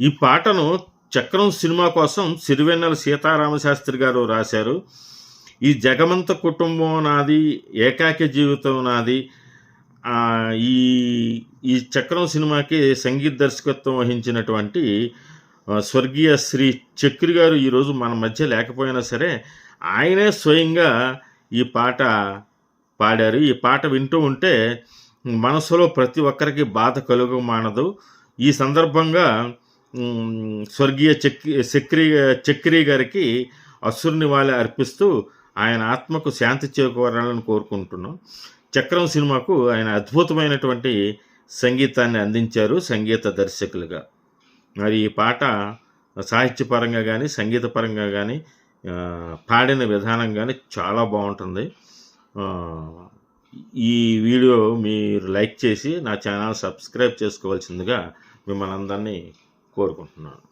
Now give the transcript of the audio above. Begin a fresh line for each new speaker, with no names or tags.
ఈ పాటను చక్రం సినిమా కోసం సిరివెన్నెల సీతారామశాస్త్రి గారు రాశారు. ఈ జగమంత కుటుంబం నాది ఏకాకి జీవితం నాది ఈ ఈ చక్రం సినిమాకి సంగీత దర్శకత్వం వహించినటువంటి స్వర్గీయ శ్రీ చక్రి గారు ఈరోజు మన మధ్య లేకపోయినా సరే ఆయనే స్వయంగా ఈ పాట పాడారు. ఈ పాట వింటూ ఉంటే మనసులో ప్రతి ఒక్కరికి బాధ కలుగమానదు. ఈ సందర్భంగా స్వర్గీయ చక్రి చక్రి గారికి అసురుని వాళ్ళే అర్పిస్తూ ఆయన ఆత్మకు శాంతి చేకూరాలని కోరుకుంటున్నాం. చక్రం సినిమాకు ఆయన అద్భుతమైనటువంటి సంగీతాన్ని అందించారు సంగీత దర్శకులుగా. మరి ఈ పాట సాహిత్యపరంగా కానీ సంగీతపరంగా కానీ పాడిన విధానం కానీ చాలా బాగుంటుంది. ఈ వీడియో మీరు లైక్ చేసి నా ఛానల్ సబ్స్క్రైబ్ చేసుకోవాల్సిందిగా మిమ్మల్ని అందరినీ కోరుకుంటున్నాను